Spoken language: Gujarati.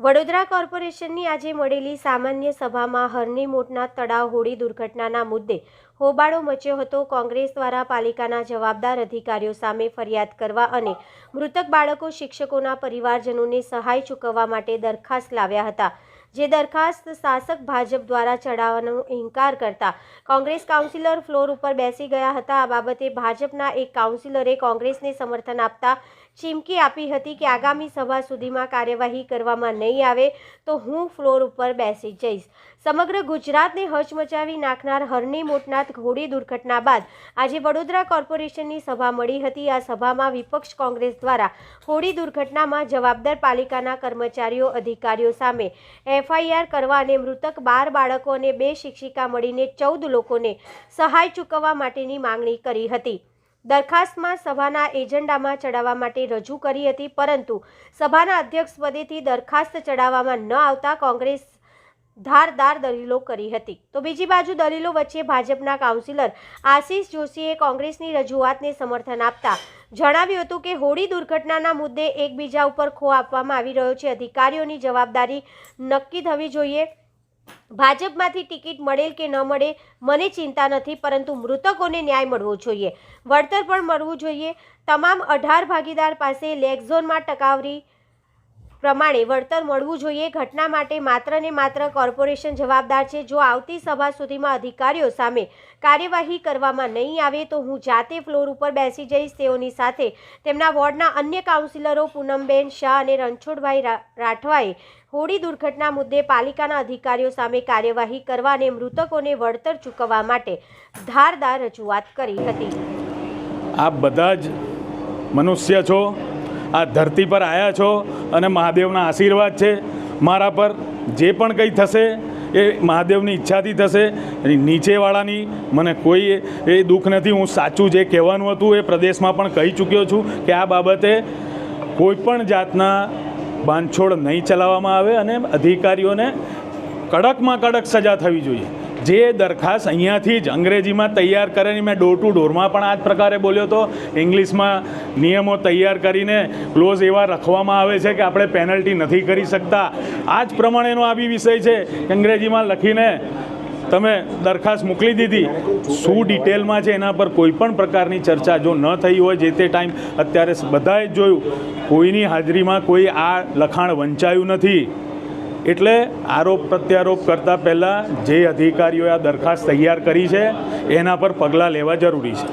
વડોદરા કોર્પોરેશનની આજે મળેલી સામાન્ય સભામાં હરનીમોટના તળાવ હોડી દુર્ઘટનાના મુદ્દે હોબાળો મચ્યો હતો. કોંગ્રેસ દ્વારા પાલિકાના જવાબદાર અધિકારીઓ સામે ફરિયાદ કરવા અને મૃતક બાળકો શિક્ષકોના પરિવારજનોને સહાય ચૂકવવા માટે દરખાસ્ત લાવ્યા હતા, જે દરખાસ્ત શાસક ભાજપ દ્વારા ચડાવવાનો ઇનકાર કરતા કોંગ્રેસ કાઉન્સિલર ફ્લોર ઉપર બેસી ગયા હતા. આ બાબતે ભાજપના એક કાઉન્સિલરે કોંગ્રેસને સમર્થન આપતા ચીમકી આપી હતી કે આગામી સભા સુધીમાં કાર્યવાહી કરવામાં નહીં આવે તો હું ફ્લોર ઉપર બેસી જઈશ. સમગ્ર ગુજરાતને હચમચાવી નાખનાર હરની મોટનાથ ઘોડી દુર્ઘટના બાદ આજે વડોદરા કોર્પોરેશનની સભા મળી હતી. આ સભામાં વિપક્ષ કોંગ્રેસ દ્વારા હોડી દુર્ઘટનામાં જવાબદાર પાલિકાના કર્મચારીઓ, અધિકારીઓ સામે એફઆઈઆર કરવા અને મૃતક બાર બાળકો અને બે શિક્ષિકા મળીને ચૌદ લોકોને સહાય ચૂકવવા માટેની માંગણી કરી હતી. દરખાસ્તમાં સભાના એજન્ડામાં ચડાવવા માટે રજૂ કરી હતી, પરંતુ સભાના અધ્યક્ષ પદેથી દરખાસ્ત ચડાવવામાં ન આવતા કોંગ્રેસ ધારદાર દલીલો કરી હતી. તો બીજી બાજુ દલીલો વચ્ચે ભાજપના કાઉન્સિલર આશીષ જોશીએ કોંગ્રેસની રજૂઆતને સમર્થન આપતા જણાવ્યું હતું કે હોળી દુર્ઘટનાના મુદ્દે એકબીજા ઉપર ખો આપવામાં આવી રહ્યો છે. અધિકારીઓની જવાબદારી નક્કી થવી જોઈએ. ભાજપમાંથી ટિકિટ મળેલ કે ન મળે, મને ચિંતા નથી, પરંતુ મૃતકોને ન્યાય મળવો જોઈએ. વળતર પણ મળવું જોઈએ. તમામ અઢાર ભાગીદાર પાસે લેગઝોનમાં ટકાવરી પ્રમાણે વળતર મળવું જોઈએ. ઘટના માટે માત્ર ને માત્ર કોર્પોરેશન જવાબદાર છે. જો આવતી સભા સુધીમાં અધિકારીઓ સામે કાર્યવાહી કરવામાં નહીં આવે તો હું જાતે ફ્લોર ઉપર બેસી જઈશ. તેઓની સાથે તેમના વોર્ડના અન્ય કાઉન્સિલરો પૂનમબેન શાહ અને રણછોડભાઈ રાઠવાએ હોડી દુર્ઘટના મુદ્દે પાલિકાના અધિકારીઓ સામે કાર્યવાહી કરવા અને મૃતકોને વળતર ચૂકવવા માટે ધારદાર રજૂઆત કરી હતી. આપ બધા જ મનુષ્ય છો. આ ધરતી પર આવ્યા છો અને મહાદેવના આશીર્વાદ છે. મારા પર જે પણ કંઈ થશે એ મહાદેવની ઈચ્છાથી થશે. નીચેવાળાની મને કોઈ એ- દુઃખ નથી. હું સાચું જે કહેવાનું હતું એ પ્રદેશમાં પણ કહી ચૂક્યો છું કે આ બાબતે કોઈ પણ જાતના બાંધછોડ નહીં ચલાવવામાં આવે અને અધિકારીઓને કડકમાં કડક સજા થવી જોઈએ. જે દરખાસ્ત અહીંયાથી જ અંગ્રેજીમાં તૈયાર કરીને મેં ડોર ટુ ડોરમાં પણ આ જ પ્રકારે બોલ્યો હતો. ઇંગ્લિશમાં નિયમો તૈયાર કરીને ક્લોઝ એવા રખવામાં આવે છે કે આપણે પેનલ્ટી નથી કરી શકતા. આ જ પ્રમાણેનો આ બી વિષય છે અંગ્રેજીમાં લખીને તમે દરખાસ્ત મોકલી દીધી. શું ડિટેલમાં છે એના પર કોઈ પણ પ્રકારની ચર્ચા જો ન થઈ હોય જે તે ટાઈમ અત્યારે બધાએ જોયું. કોઈની હાજરીમાં કોઈ આ લખાણ વંચાયું નથી. એટલે આરોપ પ્રત્યારોપ કરતાં પહેલાં જે અધિકારીઓએ આ દરખાસ્ત તૈયાર કરી છે, એના પર પગલાં લેવા જરૂરી છે.